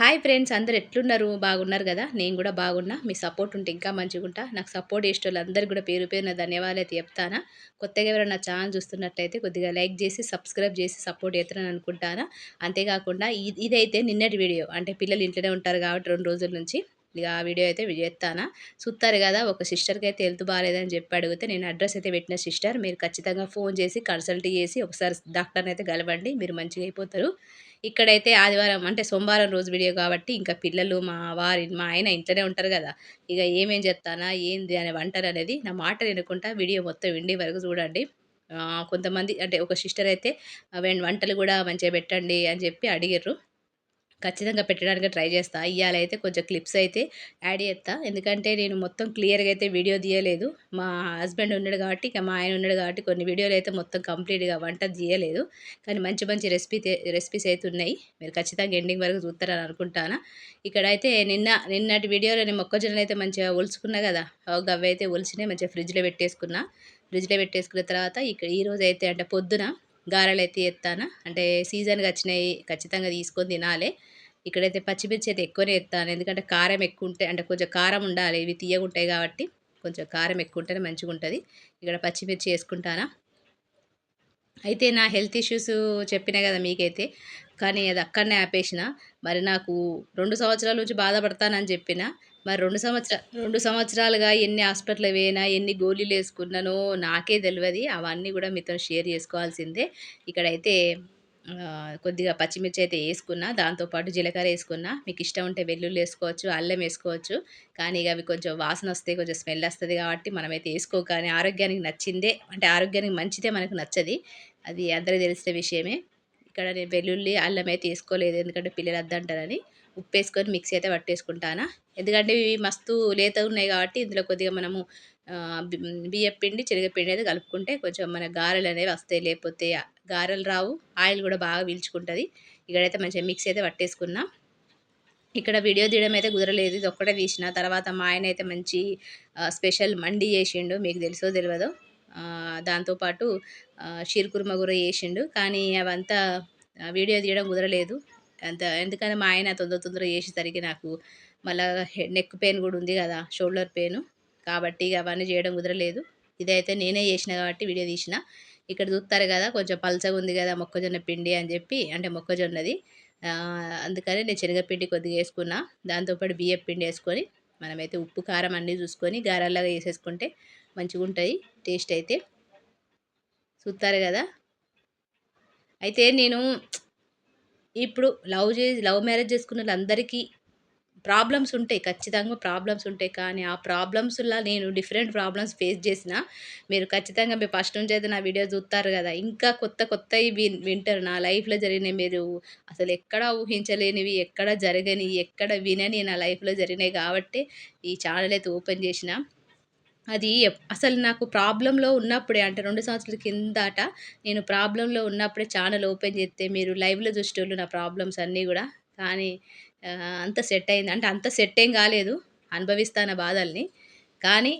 Hi friends అందరు ఎట్లున్నారు? బాగున్నారు కదా? నేను కూడా బాగున్నా. మీ సపోర్ట్ ఉంటే ఇంకా మంచిగా ఉంటా. నాకు సపోర్ట్ చేసే వాళ్ళందరికీ కూడా పేరు పేరున ధన్యవాదాలు అయితే చెప్తానా. కొత్తగా ఎవరైనా ఛానల్ చూస్తున్నట్టయితే కొద్దిగా లైక్ చేసి సబ్స్క్రైబ్ చేసి సపోర్ట్ చేస్తానని అనుకుంటానా. అంతేకాకుండా ఇదైతే నిన్నటి వీడియో. అంటే పిల్లలు ఇంట్లోనే ఉంటారు కాబట్టి రెండు రోజుల నుంచి. ఇక ఆ వీడియో అయితే చేస్తానా. చూస్తారు కదా ఒక సిస్టర్కి అయితే హెల్త్ బాగాలేదని చెప్పి అడిగితే నేను అడ్రస్ అయితే పెట్టిన సిస్టర్ మీరు ఖచ్చితంగా ఫోన్ చేసి కన్సల్ట్ చేసి ఒకసారి డాక్టర్ని అయితే కలవండి మీరు మంచిగా అయిపోతారు. ఇక్కడైతే ఆదివారం అంటే సోమవారం రోజు వీడియో కాబట్టి ఇంకా పిల్లలు మా వారి మా ఆయన ఇంట్లోనే ఉంటారు కదా ఇక ఏమేం చెప్తానా ఏంది అనే వంటలు అనేది నా మాట వినుకుంటా వీడియో మొత్తం విండి వరకు చూడండి. కొంతమంది అంటే ఒక సిస్టర్ అయితే వంటలు కూడా మంచిగా పెట్టండి అని చెప్పి అడిగారు ఖచ్చితంగా పెట్టడానికి ట్రై చేస్తా. ఇవాళైతే కొంచెం క్లిప్స్ అయితే యాడ్ చేస్తా ఎందుకంటే నేను మొత్తం క్లియర్గా అయితే వీడియో తీయలేదు. మా హస్బెండ్ ఉన్నాడు కాబట్టి ఇక మా ఆయన ఉన్నాడు కాబట్టి కొన్ని వీడియోలు అయితే మొత్తం కంప్లీట్గా వంట తీయలేదు. కానీ మంచి మంచి రెసిపీ రెసిపీస్ అయితే ఉన్నాయి. మీరు ఖచ్చితంగా ఎండింగ్ వరకు చూస్తారని అనుకుంటాను. ఇక్కడైతే నిన్న నిన్నటి వీడియోలో నేను మొక్కజొన్నలు అయితే మంచిగా ఒలుచుకున్నా కదా. గవ్వ అయితే ఒలిచినాయి మంచిగా ఫ్రిడ్జ్లో పెట్టేసుకున్నా. ఫ్రిడ్జ్లో పెట్టేసుకున్న తర్వాత ఇక్కడ ఈరోజు అయితే అంటే పొద్దున గారెలు అయితే ఎత్తాను? అంటే సీజన్గా వచ్చినాయి ఖచ్చితంగా తీసుకొని తినాలి. ఇక్కడైతే పచ్చిమిర్చి అయితే ఎక్కువనే ఎత్తాను. ఎందుకంటే కారం ఎక్కువ ఉంటే అంటే కొంచెం కారం ఉండాలి. ఇవి తీయగుంటాయి కాబట్టి కొంచెం కారం ఎక్కువ ఉంటేనే మంచిగా ఉంటుంది ఇక్కడ పచ్చిమిర్చి వేసుకుంటానా? అయితే నా హెల్త్ ఇష్యూస్ చెప్పినా కదా మీకైతే. కానీ అది అక్కడనే ఆపేసిన. మరి నాకు రెండు సంవత్సరాల నుంచి బాధపడతానని చెప్పిన. మరి రెండు సంవత్సరాలు రెండు సంవత్సరాలుగా ఎన్ని హాస్పిటల్ పోయినా ఎన్ని గోళీలు వేసుకున్నానో నాకే తెలియదు అవన్నీ కూడా మీతో షేర్ చేసుకోవాల్సిందే. ఇక్కడైతే కొద్దిగా పచ్చిమిర్చి అయితే వేసుకున్నా దాంతోపాటు జీలకర్ర వేసుకున్నా. మీకు ఇష్టం ఉంటే వెల్లుల్లి వేసుకోవచ్చు అల్లం వేసుకోవచ్చు. కానీ ఇక అవి కొంచెం వాసన వస్తే కొంచెం స్మెల్ వస్తుంది కాబట్టి మనమైతే వేసుకో. కానీ ఆరోగ్యానికి నచ్చిందే అంటే ఆరోగ్యానికి మంచిదే మనకు నచ్చది. అది అందరికీ తెలిసిన విషయమే. ఇక్కడ నేను వెల్లుల్లి అల్లం అయితే వేసుకోలేదు. ఎందుకంటే పిల్లలు వద్దంటారని ఉప్పు వేసుకొని మిక్సీ అయితే పట్టేసుకుంటాను. ఎందుకంటే ఇవి మస్తు లేత ఉన్నాయి కాబట్టి ఇందులో కొద్దిగా మనము బియ్యం పిండి శనగపిండి అయితే కలుపుకుంటే కొంచెం మన గారెలు అనేవి వస్తాయి. లేకపోతే గారెలు రావు ఆయిల్ కూడా బాగా పీల్చుకుంటుంది. ఇక్కడైతే మంచిగా మిక్సీ అయితే పట్టేసుకున్నా. ఇక్కడ వీడియో తీయడం అయితే కుదరలేదు. ఇది ఒక్కటే తీసిన. తర్వాత మా ఆయన అయితే మంచి స్పెషల్ మండి చేసిండు. మీకు తెలుసో తెలియదో. దాంతోపాటు షీర్కుర్మ కూడా చేసిండు. కానీ అవంతా వీడియో తీయడం కుదరలేదు. అంత ఎందుకంటే మా ఆయన తొందర తొందర చేసేసరికి నాకు మళ్ళీ నెక్ పెయిన్ కూడా ఉంది కదా షోల్డర్ పెయిన్ కాబట్టి ఇక అవన్నీ చేయడం కుదరలేదు. ఇదైతే నేనే చేసిన కాబట్టి వీడియో తీసిన. ఇక్కడ చూస్తారు కదా కొంచెం పల్చగా ఉంది కదా మొక్కజొన్న పిండి అని చెప్పి అంటే మొక్కజొన్నది. అందుకని నేను శనగపిండి కొద్దిగా వేసుకున్నా. దాంతోపాటు బియ్యం పిండి వేసుకొని మనమైతే ఉప్పు కారం అన్నీ చూసుకొని గారాల్లాగా వేసేసుకుంటే మంచిగా ఉంటుంది టేస్ట్ అయితే. చూస్తారు కదా. అయితే నేను ఇప్పుడు లవ్ చేసి లవ్ మ్యారేజ్ చేసుకున్న వాళ్ళందరికీ ప్రాబ్లమ్స్ ఉంటాయి. ఖచ్చితంగా ప్రాబ్లమ్స్ ఉంటాయి. కానీ ఆ ప్రాబ్లమ్స్లో నేను డిఫరెంట్ ప్రాబ్లమ్స్ ఫేస్ చేసిన మీరు ఖచ్చితంగా మీరు ఫస్ట్ నుంచి అయితే నా వీడియో చూస్తారు కదా. ఇంకా కొత్త కొత్తవి విన్ వింటారు. నా లైఫ్లో జరిగినవి మీరు అసలు ఎక్కడ ఊహించలేనివి ఎక్కడ జరగని ఎక్కడ వినని నా లైఫ్లో జరిగినాయి కాబట్టి ఈ ఛానల్ అయితే ఓపెన్ చేసిన అది అసలు నాకు ప్రాబ్లంలో ఉన్నప్పుడే అంటే రెండు సంవత్సరాల కిందట నేను ప్రాబ్లంలో ఉన్నప్పుడే ఛానల్ ఓపెన్ చేస్తే మీరు లైవ్లో చూసేటోళ్ళు నా ప్రాబ్లమ్స్ అన్నీ కూడా. కానీ అంత సెట్ అయింది. అంటే అంత సెట్ ఏం కాలేదు. అనుభవిస్తాన బాధల్ని. కానీ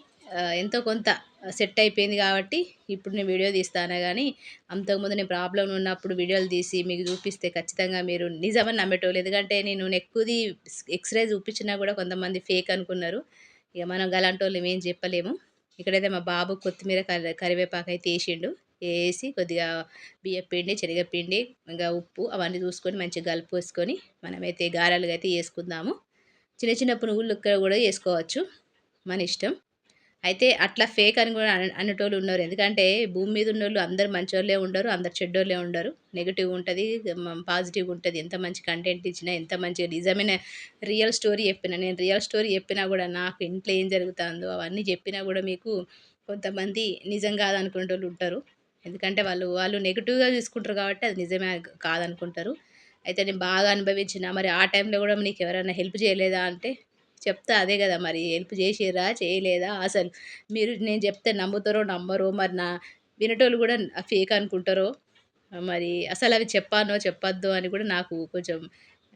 ఎంతో కొంత సెట్ అయిపోయింది కాబట్టి ఇప్పుడు నేను వీడియో తీస్తాను కానీ అంతకుముందు నేను ప్రాబ్లం ఉన్నప్పుడు వీడియోలు తీసి మీకు చూపిస్తే ఖచ్చితంగా మీరు నిజమని నమ్మేటోళ్ళు. ఎందుకంటే నేను నెక్కుది ఎక్స్రే చూపించినా కూడా కొంతమంది ఫేక్ అనుకున్నారు. ఇక మనం గలాంటి వాళ్ళు ఏం చెప్పలేము. ఇక్కడైతే మా బాబు కొత్తిమీర కరివేపాకు అయితే వేసిండు. వేసి కొద్దిగా బియ్య పిండి శనగపిండి ఇంకా ఉప్పు అవన్నీ చూసుకొని మంచిగా కలుపు వేసుకొని మనమైతే గారెలుగా అయితే వేసుకుందాము. చిన్న చిన్న పునుగులు కూడా వేసుకోవచ్చు. మన ఇష్టం. అయితే అట్లా ఫేక్ అని కూడా అనేటోళ్ళు ఉన్నారు. ఎందుకంటే భూమి మీద ఉన్నోళ్ళు అందరు మంచోళ్ళే ఉండరు అందరు చెడ్డోళ్ళే ఉండరు. నెగిటివ్ ఉంటుంది పాజిటివ్ ఉంటుంది. ఎంత మంచి కంటెంట్ ఇచ్చినా ఎంత మంచి నిజమైన రియల్ స్టోరీ చెప్పినా నేను రియల్ స్టోరీ చెప్పినా కూడా నాకు ఇంట్లో ఏం జరుగుతుందో అవన్నీ చెప్పినా కూడా మీకు కొంతమంది నిజం కాదనుకునే వాళ్ళు ఉంటారు. ఎందుకంటే వాళ్ళు వాళ్ళు నెగిటివ్గా చూసుకుంటారు కాబట్టి అది నిజమే కాదనుకుంటారు. అయితే నేను బాగా అనుభవించిన మరి ఆ టైంలో కూడా నీకు ఎవరైనా హెల్ప్ చేయలేదా అంటే చెప్తా అదే కదా మరి హెల్ప్ చేసిరా చేయలేదా? అసలు మీరు నేను చెప్తే నమ్ముతారో నమ్మరో? మరి నా వినటోళ్ళు కూడా ఫేక్ అనుకుంటారో? మరి అసలు అవి చెప్పానో చెప్పొద్దు అని కూడా నాకు కొంచెం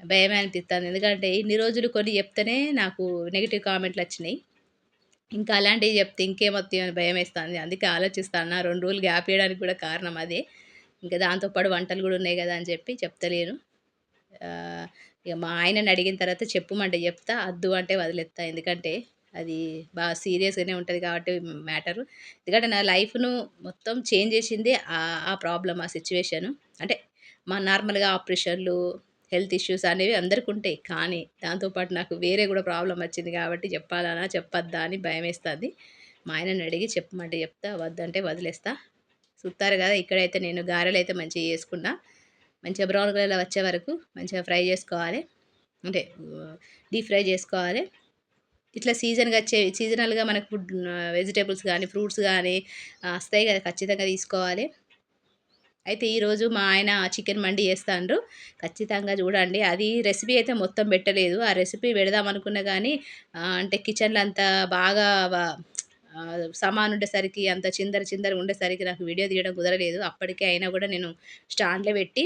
భయమే అనిపిస్తుంది ఎందుకంటే ఇన్ని రోజులు కొన్ని చెప్తేనే నాకు నెగిటివ్ కామెంట్లు వచ్చినాయి. ఇంకా అలాంటివి చెప్తే ఇంకేమొత్తాయి అని భయం వేస్తుంది. అందుకే ఆలోచిస్తాను రెండు రోజులు గ్యాప్ వేయడానికి కూడా కారణం అదే. ఇంకా దాంతోపాటు వంటలు కూడా ఉన్నాయి కదా అని చెప్పి చెప్తలేను. ఇక మా ఆయనని అడిగిన తర్వాత చెప్పమంటే చెప్తా అద్దు అంటే వదిలేస్తా ఎందుకంటే అది బాగా సీరియస్గానే ఉంటుంది కాబట్టి మ్యాటరు ఎందుకంటే నా లైఫ్ను మొత్తం చేంజ్ చేసింది ఆ ప్రాబ్లం ఆ సిచ్యువేషను అంటే మా నార్మల్గా ఆపరేషన్లు హెల్త్ ఇష్యూస్ అనేవి అందరికి ఉంటాయి. కానీ దాంతోపాటు నాకు వేరే కూడా ప్రాబ్లం వచ్చింది కాబట్టి చెప్పాలనా చెప్పొద్దా అని భయం వేస్తుంది. మా ఆయనని అడిగి చెప్పమంటే చెప్తా వద్దంటే వదిలేస్తా. చూస్తారు కదా ఇక్కడైతే నేను గారెలు అయితే మంచిగా చేసుకున్నా. మంచిగా బ్రౌన్ కలర్లో వచ్చే వరకు మంచిగా ఫ్రై చేసుకోవాలి. అంటే డీప్ ఫ్రై చేసుకోవాలి. ఇట్లా సీజన్గా వచ్చే సీజనల్గా మనకు ఫుడ్ వెజిటేబుల్స్ కానీ ఫ్రూట్స్ కానీ వస్తాయి కదా ఖచ్చితంగా తీసుకోవాలి. అయితే ఈరోజు మా ఆయన చికెన్ మండి చేస్తాండ్రు ఖచ్చితంగా చూడండి. అది రెసిపీ అయితే మొత్తం పెట్టలేదు. ఆ రెసిపీ పెడదాం అనుకున్నా కానీ అంటే కిచెన్లో అంత బాగా సామాన్ ఉండేసరికి అంత చిందర చిందర ఉండేసరికి నాకు వీడియో తీయడం కుదరలేదు. అప్పటికే అయినా కూడా నేను స్టాండ్లో పెట్టి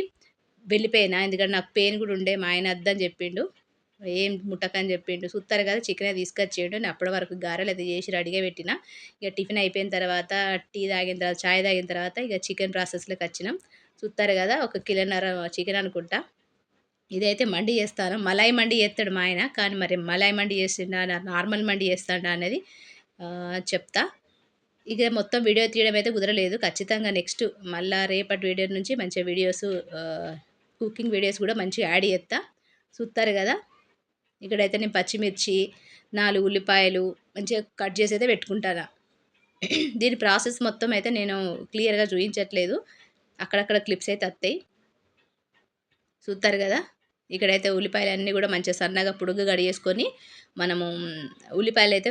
వెళ్ళిపోయినా. ఎందుకంటే నాకు పెయిన్ కూడా ఉండే మా ఆయన అద్దని చెప్పిండు. ఏం ముట్టకని చెప్పిండు. చూస్తారు కదా చికెన్ తీసుకొచ్చిండు. నేను అప్పటి వరకు గారెలు అది చేసి రెడీగా పెట్టిన. ఇక టిఫిన్ అయిపోయిన తర్వాత టీ తాగిన తర్వాత చాయ్ తాగిన తర్వాత ఇక చికెన్ ప్రాసెస్లోకి వచ్చినాం. చూస్తారు కదా ఒక కిలోన్నర చికెన్ అనుకుంటా. ఇదైతే మండి చేస్తాను. మలాయి మండి చేస్తాడు మా ఆయన. కానీ మరి మలాయి మండి చేసిండా నార్మల్ మండి చేస్తాడా అనేది చెప్తా. ఇక మొత్తం వీడియో తీయడం అయితే కుదరలేదు. ఖచ్చితంగా నెక్స్ట్ మళ్ళీ రేపటి వీడియో నుంచి మంచి వీడియోస్ కుకింగ్ వీడియోస్ కూడా మంచిగా యాడ్ చేస్తా. చూస్తారు కదా? ఇక్కడైతే నేను పచ్చిమిర్చి నాలుగు ఉల్లిపాయలు మంచిగా కట్ చేసి అయితే పెట్టుకుంటాను. దీని ప్రాసెస్ మొత్తం అయితే నేను క్లియర్గా చూపించట్లేదు. అక్కడక్కడ క్లిప్స్ అయితే వస్తాయి. చూస్తారు కదా? ఇక్కడైతే ఉల్లిపాయలు అన్నీ కూడా మంచిగా సన్నగా పుడుగు గడిగేసుకొని మనము ఉల్లిపాయలు అయితే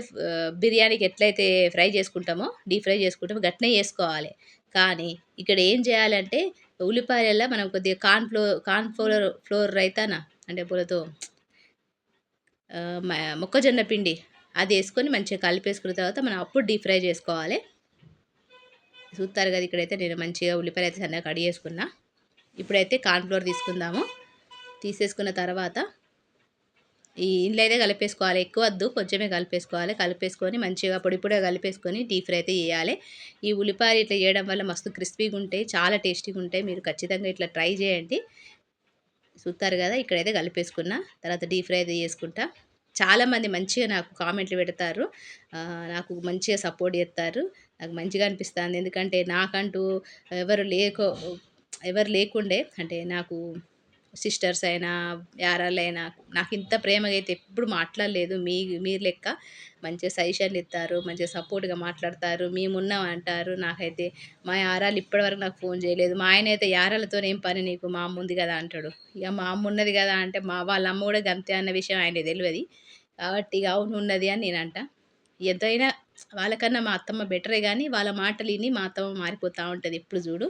బిర్యానీకి ఎట్లయితే ఫ్రై చేసుకుంటామో డీప్ ఫ్రై చేసుకుంటామో గట్నే చేసుకోవాలి. కానీ ఇక్కడ ఏం చేయాలంటే ఉల్లిపాయలలో మనం కొద్దిగా corn flour corn flour flour రైతానా? అంటే పూలతో మొక్కజొన్న పిండి. అది వేసుకొని మంచిగా కలిపేసుకున్న తర్వాత మనం అప్పుడు డీప్ ఫ్రై చేసుకోవాలి. చూస్తారు కదా ఇక్కడైతే నేను మంచిగా ఉల్లిపాయలు అయితే సన్నగా కడిగి ఇప్పుడైతే ఇప్పుడైతే కార్న్ఫ్లోర్ తీసుకుందాము. తీసేసుకున్న తర్వాత ఈ ఇంట్లో అయితే కలిపేసుకోవాలి. ఎక్కువ వద్దు కొంచెమే కలిపేసుకోవాలి. కలిపేసుకొని మంచిగా పొడి పొడిగా కలిపేసుకొని డీప్ ఫ్రై అయితే చేయాలి. ఈ ఉల్లిపాయలు ఇట్లా చేయడం వల్ల మస్తు క్రిస్పీగా ఉంటాయి చాలా టేస్టీగా ఉంటాయి. మీరు ఖచ్చితంగా ఇట్లా ట్రై చేయండి. చూస్తారు కదా? ఇక్కడైతే కలిపేసుకున్న తర్వాత డీప్ ఫ్రై అయితే చేసుకుంటా. చాలామంది మంచిగా నాకు కామెంట్లు పెడతారు. నాకు మంచిగా సపోర్ట్ చేస్తారు. నాకు మంచిగా అనిపిస్తుంది. ఎందుకంటే నాకంటూ ఎవరు లేకో ఎవరు లేకుండే అంటే నాకు సిస్టర్స్ అయినా యారాలైనా నాకు ఇంత ప్రేమగా అయితే ఎప్పుడు మాట్లాడలేదు. మీ మీరు లెక్క మంచిగా సజెషన్లు ఇస్తారు మంచిగా సపోర్ట్గా మాట్లాడతారు మేమున్నాం అంటారు. నాకైతే మా యారాలు ఇప్పటివరకు నాకు ఫోన్ చేయలేదు. మా ఆయన అయితే యారాలతో ఏం పని నీకు? మా అమ్మ ఉంది కదా అంటాడు. ఇక మా అమ్మ ఉన్నది కదా అంటే మా వాళ్ళ అమ్మ కూడా గంతే అన్న విషయం ఆయన తెలియదు కాబట్టి ఇక అవును ఉన్నది అని నేను అంట ఎంతైనా వాళ్ళకన్నా మా అత్తమ్మ బెటరే కానీ వాళ్ళ మాటలు విని మా అత్తమ్మ మారిపోతూ ఉంటుంది. ఎప్పుడు చూడు.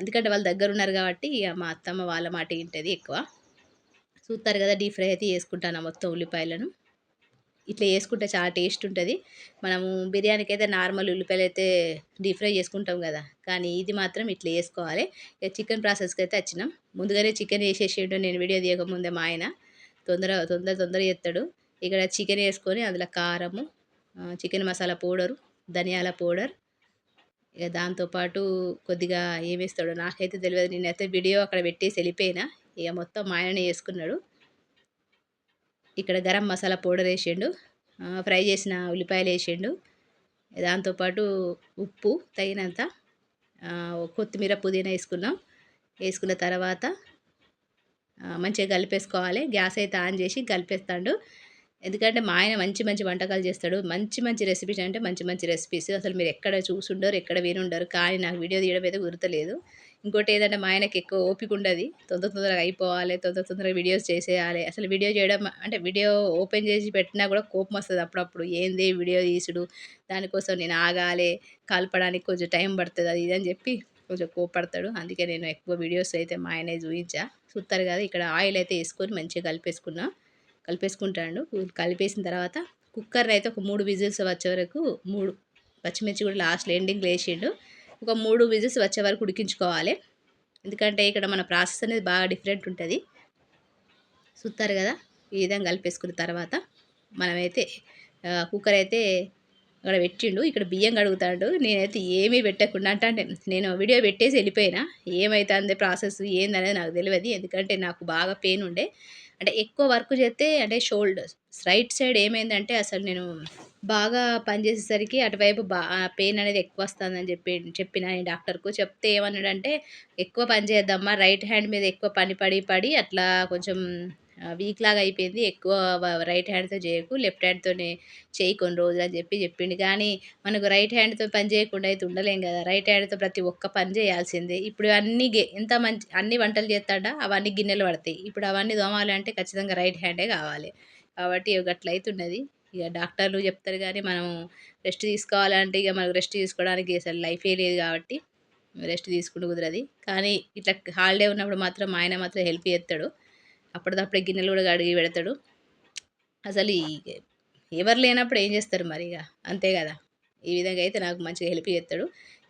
ఎందుకంటే వాళ్ళ దగ్గర ఉన్నారు కాబట్టి ఇక మా అత్తమ్మ వాళ్ళ మాట ఏంటది ఎక్కువ. చూస్తారు కదా డీప్ ఫ్రై అయితే చేసుకుంటాను మొత్తం ఉల్లిపాయలను. ఇట్లా చేసుకుంటే చాలా టేస్ట్ ఉంటుంది. మనము బిర్యానీకి అయితే నార్మల్ ఉల్లిపాయలు అయితే డీప్ ఫ్రై చేసుకుంటాం కదా కానీ ఇది మాత్రం ఇట్లా వేసుకోవాలి ఇక చికెన్ ప్రాసెస్కి అయితే వచ్చినాం. ముందుగానే చికెన్ వేసేసేయడం నేను వీడియో తీయకముందే మా ఆయన. తొందర తొందర తొందర చేస్తాడు. ఇక్కడ చికెన్ వేసుకొని అందులో కారము చికెన్ మసాలా పౌడరు ధనియాల పౌడర్ ఇక దాంతోపాటు కొద్దిగా ఏమేస్తాడో నాకైతే తెలియదు నేనైతే వీడియో అక్కడ పెట్టేసి వెళ్ళిపోయినా. ఇక మొత్తం మా ఆయననే వేసుకున్నాడు ఇక్కడ గరం మసాలా పౌడర్ వేసిండు. ఫ్రై చేసిన ఉల్లిపాయలు వేసిండు. దాంతోపాటు ఉప్పు తగినంత కొత్తిమీర పుదీనా వేసుకున్నాం. వేసుకున్న తర్వాత మంచిగా కలిపేసుకోవాలి. గ్యాస్ అయితే ఆన్ చేసి కలిపేస్తాడు. ఎందుకంటే మా ఆయన మంచి మంచి వంటకాలు చేస్తాడు. మంచి మంచి రెసిపీస్ అంటే మంచి మంచి రెసిపీస్ అసలు మీరు ఎక్కడ చూసుండరు ఎక్కడ వినుండరు. కానీ నాకు వీడియో తీయడం అయితే గుర్తులేదు. ఇంకోటి ఏదంటే మా ఆయనకి ఎక్కువ ఓపిక ఉండదు. తొందర తొందరగా అయిపోవాలి తొందర తొందరగా వీడియోస్ చేసేయాలి. అసలు వీడియో చేయడం అంటే వీడియో ఓపెన్ చేసి పెట్టినా కూడా కోపం వస్తుంది అప్పుడప్పుడు. ఏంది వీడియో తీసుడు? దానికోసం నేను ఆగాలి కలపడానికి కొంచెం టైం పడుతుంది అది ఇదని చెప్పి కొంచెం కోపడతాడు అందుకే నేను ఎక్కువ వీడియోస్ అయితే మా ఆయనే చూపించా చూస్తారు కదా ఇక్కడ ఆయిల్ అయితే వేసుకొని మంచిగా కలిపేసుకున్నా. కలిపేసుకుంటాడు. కలిపేసిన తర్వాత కుక్కర్ అయితే ఒక మూడు విజిల్స్ వచ్చే వరకు మూడు పచ్చిమిర్చి కూడా లాస్ట్ ఎండింగ్లో వేసిండు ఒక మూడు విజిల్స్ వచ్చే వరకు ఉడికించుకోవాలి. ఎందుకంటే ఇక్కడ మన ప్రాసెస్ అనేది బాగా డిఫరెంట్ ఉంటుంది. చూస్తారు కదా? ఈ విధంగా కలిపేసుకున్న తర్వాత మనమైతే కుక్కర్ అయితే అక్కడ పెట్టిండు. ఇక్కడ బియ్యం కడుగుతాడు. నేనైతే ఏమీ పెట్టకుండా అంటే అంటే నేను వీడియో పెట్టేసి వెళ్ళిపోయినా. అందే ప్రాసెస్? ఏందనేది నాకు తెలియదు. ఎందుకంటే నాకు బాగా పెయిన్ ఉండే. అంటే ఎక్కువ వర్క్ చేస్తే అంటే షోల్డర్స్. రైట్ సైడ్ ఏమైందంటే అసలు నేను బాగా పనిచేసేసరికి అటువైపు బా పెయిన్ అనేది ఎక్కువ వస్తుందని చెప్పి చెప్పిన నేను డాక్టర్కు. చెప్తే ఏమన్నాడంటే ఎక్కువ పని చేద్దామా? రైట్ హ్యాండ్ మీద ఎక్కువ పని పడి పడి అట్లా కొంచెం వీక్ లాగా అయిపోయింది. ఎక్కువ రైట్ హ్యాండ్తో చేయకు లెఫ్ట్ హ్యాండ్తోనే చేయి కొన్ని రోజులు అని చెప్పి చెప్పిండు. కానీ మనకు రైట్ హ్యాండ్తో పని చేయకుండా అయితే ఉండలేం కదా. రైట్ హ్యాండ్తో ప్రతి ఒక్క పని చేయాల్సిందే. ఇప్పుడు అన్ని ఎంత మంచి అన్ని వంటలు చేస్తాడా? అవన్నీ గిన్నెలు పడతాయి. ఇప్పుడు అవన్నీ దోమాలంటే ఖచ్చితంగా రైట్ హ్యాండే కావాలి. కాబట్టి గట్లయితే అవుతున్నది ఇక డాక్టర్లు చెప్తారు కానీ మనం రెస్ట్ తీసుకోవాలంటే ఇక మనకు రెస్ట్ తీసుకోవడానికి అసలు లైఫే లేదు కాబట్టి రెస్ట్ తీసుకుంటూ కుదరది. కానీ ఇట్లా హాలిడే ఉన్నప్పుడు మాత్రం ఆయన మాత్రం హెల్ప్ చేస్తాడు. అప్పటిదప్పుడే గిన్నెలు కూడా కడిగి పెడతాడు. అసలు ఎవరు లేనప్పుడు ఏం చేస్తారు మరి ఇక? అంతే కదా? ఈ విధంగా అయితే నాకు మంచిగా హెల్ప్ చేస్తాడు.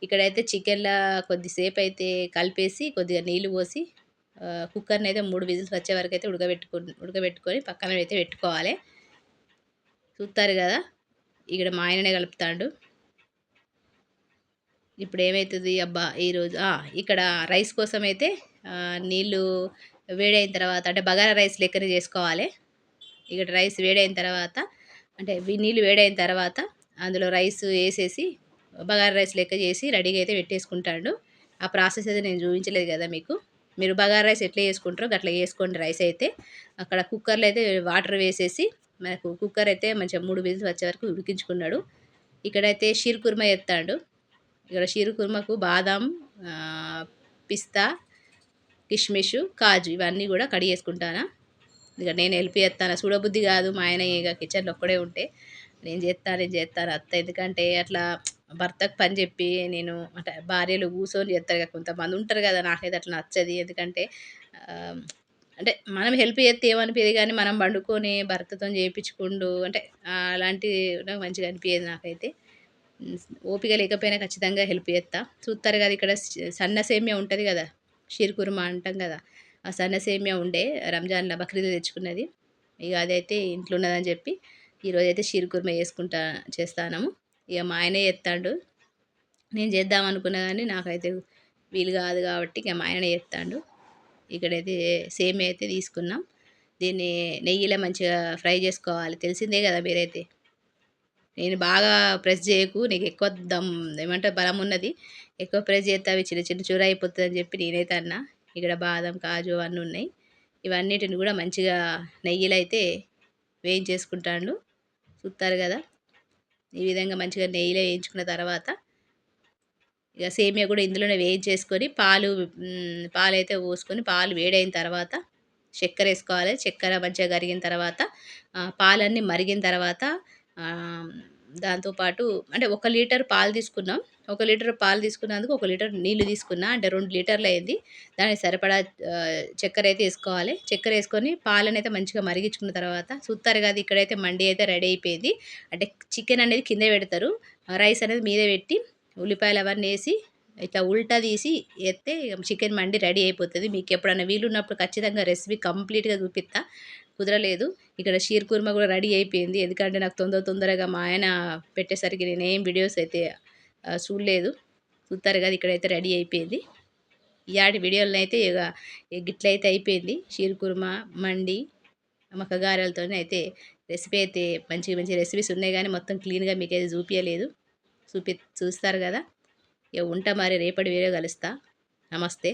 ఇక్కడైతే చికెన్లో కొద్దిసేపు అయితే కలిపేసి కొద్దిగా నీళ్ళు పోసి కుక్కర్ని అయితే మూడు విజిల్స్ వచ్చే వరకు అయితే ఉడకబెట్టుకు ఉడకబెట్టుకొని పక్కన అయితే పెట్టుకోవాలి. చూస్తారు కదా? ఇక్కడ మా ఆయననే కలుపుతాడు. ఇప్పుడు ఏమవుతుంది అబ్బా ఈరోజు ఇక్కడ రైస్ కోసం అయితే నీళ్ళు వేడైన తర్వాత అంటే బగారా రైస్ లెక్కనే చేసుకోవాలి. ఇక్కడ రైస్ వేడైన తర్వాత అంటే నీళ్ళు వేడైన తర్వాత అందులో రైస్ వేసేసి బగారా రైస్ లెక్క చేసి రెడీగా అయితే పెట్టేసుకుంటాడు. ఆ ప్రాసెస్ అయితే నేను చూపించలేదు కదా మీకు. మీరు బగారా రైస్ ఎట్లా చేసుకుంటారో అట్లా చేసుకోండి రైస్ అయితే. అక్కడ కుక్కర్లో అయితే వాటర్ వేసేసి మనకు కుక్కర్ అయితే మంచిగా మూడు విజిల్స్ వచ్చే వరకు ఉడికించుకున్నాడు. ఇక్కడైతే షీర్ కుర్మా ఎత్తాడు. ఇక్కడ షీర్ కుర్మకు బాదం పిస్తా కిష్మిష్ కాజు ఇవన్నీ కూడా కడిగేసుకుంటాను ఇక నేను హెల్ప్ చేస్తాను? చూడబుద్ధి కాదు మా ఆయన ఇక కిచెన్లో ఒక్కడే ఉంటే. నేను చేస్తాను నేను చేస్తాను అత్త ఎందుకంటే అట్లా భర్తకు పని చెప్పి నేను అంటే భార్యలు కూర్చొని చేస్తారు కదా కొంతమంది ఉంటారు కదా నాకైతే అట్లా నచ్చది. ఎందుకంటే అంటే మనం హెల్ప్ చేస్తే ఏమనిపించదు కానీ మనం వండుకొని భర్తతో చేయించుకుండు అంటే అలాంటి నాకు మంచిగా అనిపించేది నాకైతే. ఓపిక లేకపోయినా ఖచ్చితంగా హెల్ప్ చేస్తా. చూస్తారు కదా ఇక్కడ సన్న సేమ్య ఉంటుంది కదా. షీర్ కుర్మా అంటాం కదా. ఆ సన్న సేమియా ఉండే రంజాన్లో బక్రీద్ తెచ్చుకున్నది. ఇక అదైతే ఇంట్లో ఉన్నదని చెప్పి ఈరోజు అయితే షీర్ కుర్మా వేసుకుంటా చేస్తాను ఇక మా ఆయనే చేస్తాడు. నేను చేద్దాం అనుకున్నా కానీ నాకైతే వీలు కాదు కాబట్టి ఇక మా ఆయనే చేస్తాడు. ఇక్కడైతే సేమియా అయితే తీసుకున్నాం. దీన్ని నెయ్యిలో మంచిగా ఫ్రై చేసుకోవాలి. తెలిసిందే కదా మీరైతే. నేను బాగా ప్రెస్ చేయకు నీకు ఎక్కువ దమ్ ఏమంటే బలం ఉన్నది ఎక్కువ ప్రెస్ చేస్తే అవి చిన్న చిన్న చూర అయిపోతుంది అని చెప్పి నేనైతే అన్నా. ఇక్కడ బాదం కాజు అవన్నీ ఉన్నాయి. ఇవన్నిటిని కూడా మంచిగా నెయ్యిలో అయితే వేయించేసుకుంటాను చూస్తారు కదా ఈ విధంగా మంచిగా నెయ్యిలో వేయించుకున్న తర్వాత ఇక సేమియా కూడా ఇందులోనే వేయించేసుకొని పాలు పాలు అయితే పోసుకొని పాలు వేడైన తర్వాత చక్కెర వేసుకోవాలి. చక్కెర మంచిగా కరిగిన తర్వాత పాలన్నీ మరిగిన తర్వాత దాంతోపాటు అంటే ఒక లీటర్ పాలు తీసుకున్నాం. ఒక లీటర్ పాలు తీసుకున్నందుకు ఒక లీటర్ నీళ్ళు తీసుకున్నా అంటే రెండు లీటర్లు అయింది. దానికి సరిపడా చక్కెర అయితే వేసుకోవాలి. చక్కెర వేసుకొని పాలను అయితే మంచిగా మరిగించుకున్న తర్వాత చూస్తారు కదా ఇక్కడైతే మండి అయితే రెడీ అయిపోయింది. అంటే చికెన్ అనేది కింద పెడతారు. రైస్ అనేది మీద పెట్టి ఉల్లిపాయలు అవన్నీ వేసి ఇట్లా ఉల్టా తీసి ఎత్తే చికెన్ మండి రెడీ అయిపోతుంది. మీకు ఎప్పుడైనా వీలున్నప్పుడు ఖచ్చితంగా రెసిపీ కంప్లీట్గా చూపిస్తా. కుదరలేదు. ఇక్కడ షీర్ కుర్మా కూడా రెడీ అయిపోయింది. ఎందుకంటే నాకు తొందర తొందరగా మా ఆయన పెట్టేసరికి నేనేం వీడియోస్ అయితే చూడలేదు. చూస్తారు కదా ఇక్కడైతే రెడీ అయిపోయింది. ఇయాటి వీడియోలను అయితే ఇక గిట్లయితే అయిపోయింది. షీర్ కుర్మా మండి మక్కగారెలతో అయితే రెసిపీ అయితే మంచి మంచి రెసిపీస్ ఉన్నాయి కానీ మొత్తం క్లీన్గా మీకు అయితే చూపించలేదు చూపి చూస్తారు కదా. ఇక ఉంటా మరి రేపటి వీడియో కలుస్తా. నమస్తే.